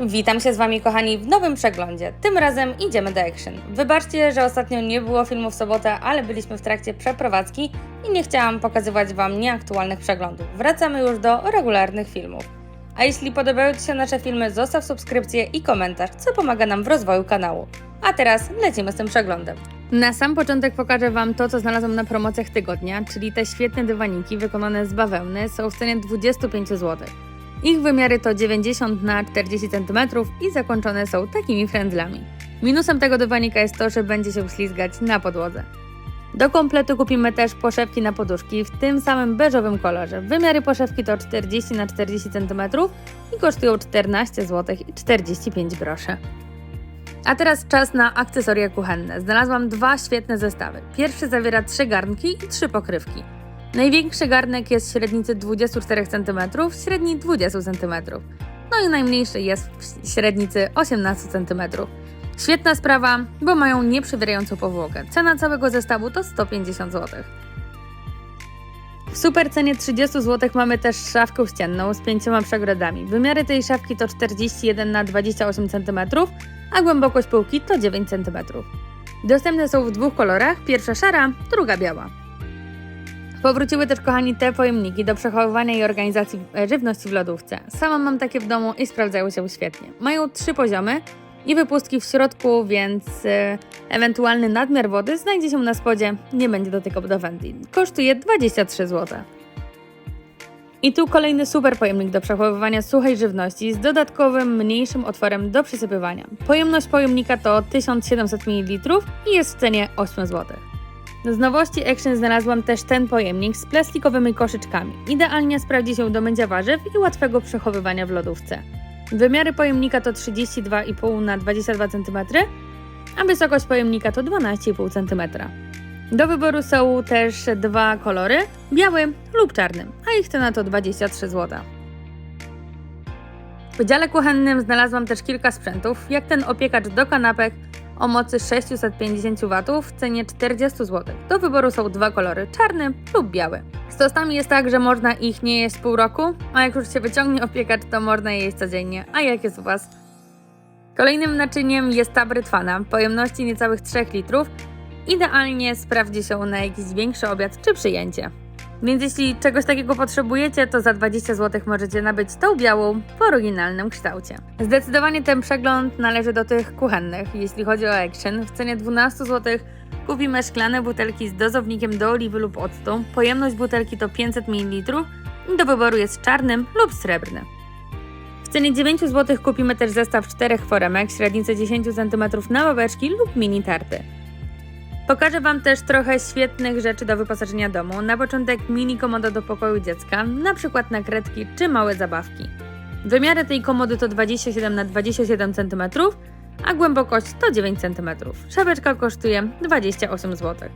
Witam się z Wami, kochani, w nowym przeglądzie. Tym razem idziemy do Action. Wybaczcie, że ostatnio nie było filmu w sobotę, ale byliśmy w trakcie przeprowadzki i nie chciałam pokazywać Wam nieaktualnych przeglądów. Wracamy już do regularnych filmów. A jeśli podobają Ci się nasze filmy, zostaw subskrypcję i komentarz, co pomaga nam w rozwoju kanału. A teraz lecimy z tym przeglądem. Na sam początek pokażę Wam to, co znalazłam na promocjach tygodnia, czyli te świetne dywaniki wykonane z bawełny są w cenie 25 zł. Ich wymiary to 90 na 40 cm i zakończone są takimi frędzlami. Minusem tego dywanika jest to, że będzie się ślizgać na podłodze. Do kompletu kupimy też poszewki na poduszki w tym samym beżowym kolorze. Wymiary poszewki to 40 na 40 cm i kosztują 14 zł i 45 groszy. A teraz czas na akcesoria kuchenne. Znalazłam dwa świetne zestawy. Pierwszy zawiera trzy garnki i trzy pokrywki. Największy garnek jest średnicy 24 cm, średni 20 cm. No i najmniejszy jest w średnicy 18 cm. Świetna sprawa, bo mają nieprzywierającą powłokę. Cena całego zestawu to 150 zł. W super cenie 30 zł mamy też szafkę ścienną z pięcioma przegrodami. Wymiary tej szafki to 41 na 28 cm, a głębokość półki to 9 cm. Dostępne są w dwóch kolorach, pierwsza szara, druga biała. Powróciły też, kochani, te pojemniki do przechowywania i organizacji e, żywności w lodówce. Sama mam takie w domu i sprawdzają się świetnie. Mają trzy poziomy i wypustki w środku, więc e, ewentualny nadmiar wody znajdzie się na spodzie, nie będzie do wędli. Kosztuje 23 zł. I tu kolejny super pojemnik do przechowywania suchej żywności z dodatkowym, mniejszym otworem do przysypywania. Pojemność pojemnika to 1700 ml i jest w cenie 8 zł. Z nowości Action znalazłam też ten pojemnik z plastikowymi koszyczkami. Idealnie sprawdzi się do mycia warzyw i łatwego przechowywania w lodówce. Wymiary pojemnika to 32,5 na 22 cm, a wysokość pojemnika to 12,5 cm. Do wyboru są też dwa kolory, biały lub czarny, a ich cena to 23 zł. W dziale kuchennym znalazłam też kilka sprzętów, jak ten opiekacz do kanapek o mocy 650 W w cenie 40 zł. Do wyboru są dwa kolory, czarny lub biały. Z tostami jest tak, że można ich nie jeść pół roku, a jak już się wyciągnie opiekacz, to można je jeść codziennie. A jak jest u Was? Kolejnym naczyniem jest ta brytwana, pojemności niecałych 3 litrów. Idealnie sprawdzi się na jakiś większy obiad czy przyjęcie. Więc jeśli czegoś takiego potrzebujecie, to za 20 zł możecie nabyć tą białą w oryginalnym kształcie. Zdecydowanie ten przegląd należy do tych kuchennych. Jeśli chodzi o Action, w cenie 12 zł kupimy szklane butelki z dozownikiem do oliwy lub octu. Pojemność butelki to 500 ml i do wyboru jest czarny lub srebrny. W cenie 9 zł kupimy też zestaw czterech foremek, średnicy 10 cm na ławeczki lub mini tarty. Pokażę Wam też trochę świetnych rzeczy do wyposażenia domu. Na początek mini komoda do pokoju dziecka, na przykład nakrętki czy małe zabawki. Wymiary tej komody to 27 na 27 cm, a głębokość to 9 cm. Szafeczka kosztuje 28 zł.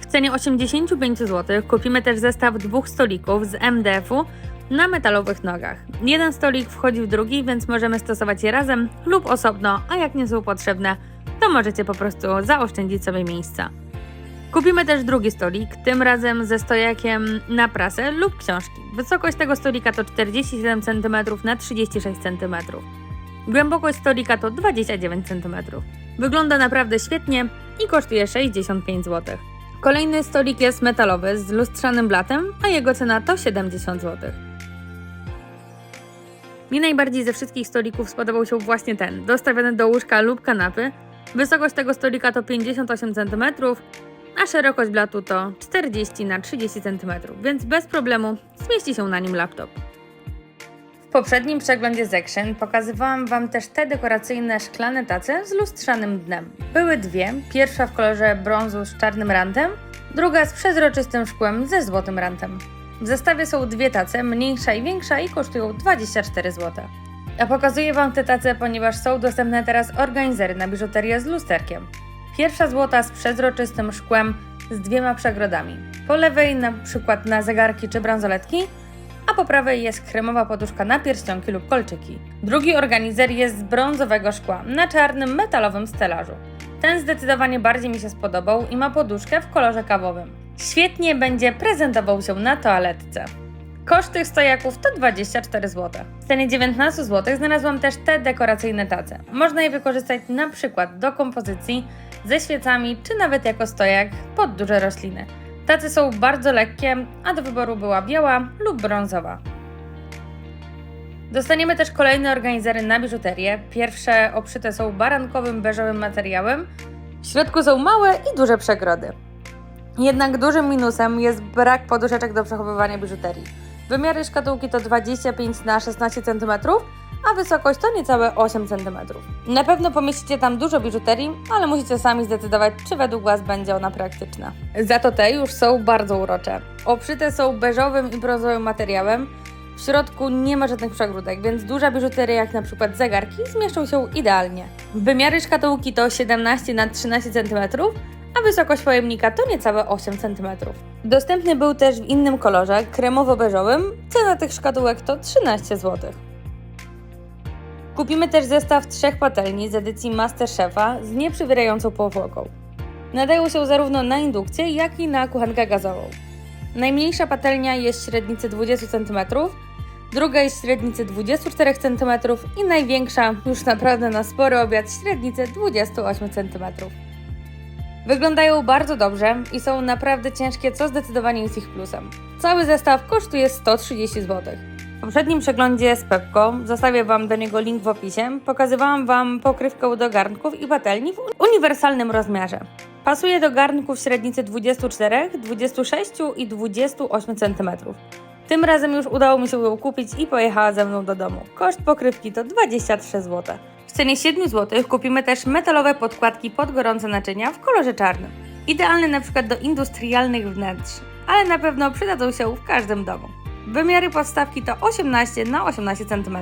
W cenie 85 zł kupimy też zestaw dwóch stolików z MDF-u na metalowych nogach. Jeden stolik wchodzi w drugi, więc możemy stosować je razem lub osobno, a jak nie są potrzebne, to możecie po prostu zaoszczędzić sobie miejsca. Kupimy też drugi stolik, tym razem ze stojakiem na prasę lub książki. Wysokość tego stolika to 47 cm na 36 cm. Głębokość stolika to 29 cm. Wygląda naprawdę świetnie i kosztuje 65 zł. Kolejny stolik jest metalowy z lustrzanym blatem, a jego cena to 70 zł. Mi najbardziej ze wszystkich stolików spodobał się właśnie ten, dostawiony do łóżka lub kanapy. Wysokość tego stolika to 58 cm, a szerokość blatu to 40 na 30 cm, więc bez problemu zmieści się na nim laptop. W poprzednim przeglądzie z Action pokazywałam Wam też te dekoracyjne szklane tace z lustrzanym dnem. Były dwie, pierwsza w kolorze brązu z czarnym rantem, druga z przezroczystym szkłem ze złotym rantem. W zestawie są dwie tace, mniejsza i większa i kosztują 24 zł. A pokazuję Wam te tace, ponieważ są dostępne teraz organizery na biżuterię z lusterkiem. Pierwsza złota z przezroczystym szkłem z dwiema przegrodami. Po lewej na przykład na zegarki czy bransoletki, a po prawej jest kremowa poduszka na pierścionki lub kolczyki. Drugi organizer jest z brązowego szkła na czarnym metalowym stelażu. Ten zdecydowanie bardziej mi się spodobał i ma poduszkę w kolorze kawowym. Świetnie będzie prezentował się na toaletce. Koszt tych stojaków to 24 zł. W cenie 19 zł znalazłam też te dekoracyjne tace. Można je wykorzystać na przykład do kompozycji ze świecami, czy nawet jako stojak pod duże rośliny. Tacy są bardzo lekkie, a do wyboru była biała lub brązowa. Dostaniemy też kolejne organizery na biżuterię. Pierwsze obszyte są barankowym beżowym materiałem. W środku są małe i duże przegrody. Jednak dużym minusem jest brak poduszeczek do przechowywania biżuterii. Wymiary szkatułki to 25 na 16 cm, a wysokość to niecałe 8 cm. Na pewno pomieścicie tam dużo biżuterii, ale musicie sami zdecydować, czy według Was będzie ona praktyczna. Za to te już są bardzo urocze. Obszyte są beżowym i brązowym materiałem. W środku nie ma żadnych przegródek, więc duża biżuteria, jak na przykład zegarki, zmieszczą się idealnie. Wymiary szkatułki to 17 na 13 cm, a wysokość pojemnika to niecałe 8 cm. Dostępny był też w innym kolorze, kremowo-beżowym. Cena tych szkatułek to 13 zł. Kupimy też zestaw trzech patelni z edycji Masterchefa z nieprzywierającą powłoką. Nadają się zarówno na indukcję, jak i na kuchenkę gazową. Najmniejsza patelnia jest średnicy 20 cm, druga jest średnicy 24 cm i największa, już naprawdę na spory obiad, średnicy 28 cm. Wyglądają bardzo dobrze i są naprawdę ciężkie, co zdecydowanie jest ich plusem. Cały zestaw kosztuje 130 zł. W poprzednim przeglądzie z Pepko, zostawię Wam do niego link w opisie, pokazywałam Wam pokrywkę do garnków i patelni w uniwersalnym rozmiarze. Pasuje do garnków średnicy 24, 26 i 28 cm. Tym razem już udało mi się ją kupić i pojechała ze mną do domu. Koszt pokrywki to 23 zł. W cenie 7 zł kupimy też metalowe podkładki pod gorące naczynia w kolorze czarnym. Idealne na przykład do industrialnych wnętrz, ale na pewno przydadzą się w każdym domu. Wymiary podstawki to 18 na 18 cm.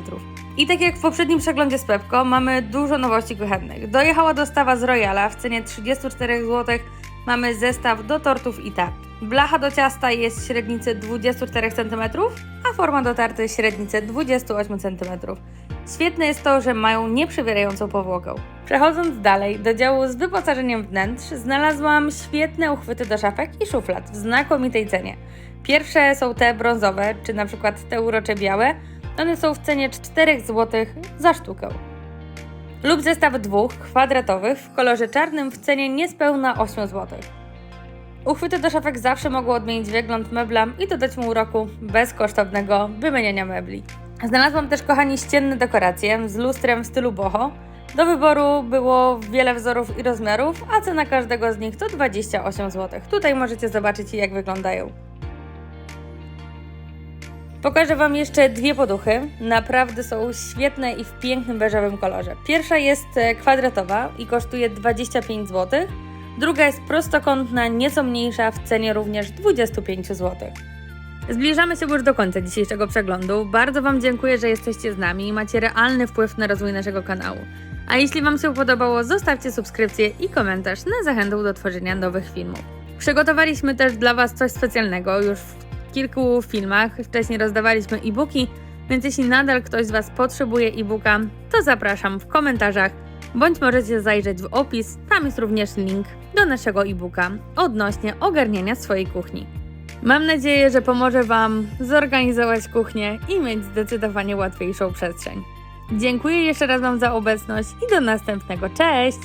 I tak jak w poprzednim przeglądzie z Pepko, mamy dużo nowości kuchennych. Dojechała dostawa z Royala w cenie 34 zł. Mamy zestaw do tortów i tart. Blacha do ciasta jest średnicy 24 cm, a forma do tarty średnicy 28 cm. Świetne jest to, że mają nieprzywierającą powłokę. Przechodząc dalej do działu z wyposażeniem wnętrz, znalazłam świetne uchwyty do szafek i szuflad w znakomitej cenie. Pierwsze są te brązowe, czy na przykład te urocze białe. One są w cenie 4 zł za sztukę. Lub zestaw dwóch kwadratowych w kolorze czarnym w cenie niespełna 8 zł. Uchwyty do szafek zawsze mogą odmienić wygląd mebla i dodać mu uroku bez kosztownego wymieniania mebli. Znalazłam też, kochani, ścienne dekoracje z lustrem w stylu boho. Do wyboru było wiele wzorów i rozmiarów, a cena każdego z nich to 28 zł. Tutaj możecie zobaczyć, jak wyglądają. Pokażę Wam jeszcze dwie poduchy. Naprawdę są świetne i w pięknym beżowym kolorze. Pierwsza jest e, kwadratowa i kosztuje 25 zł. Druga jest prostokątna, nieco mniejsza, w cenie również 25 zł. Zbliżamy się już do końca dzisiejszego przeglądu. Bardzo Wam dziękuję, że jesteście z nami i macie realny wpływ na rozwój naszego kanału. A jeśli Wam się podobało, zostawcie subskrypcję i komentarz na zachętę do tworzenia nowych filmów. Przygotowaliśmy też dla Was coś specjalnego już w kilku filmach. Wcześniej rozdawaliśmy e-booki, więc jeśli nadal ktoś z Was potrzebuje e-booka, to zapraszam w komentarzach, bądź możecie zajrzeć w opis, tam jest również link do naszego e-booka odnośnie ogarniania swojej kuchni. Mam nadzieję, że pomoże Wam zorganizować kuchnię i mieć zdecydowanie łatwiejszą przestrzeń. Dziękuję jeszcze raz Wam za obecność i do następnego. Cześć!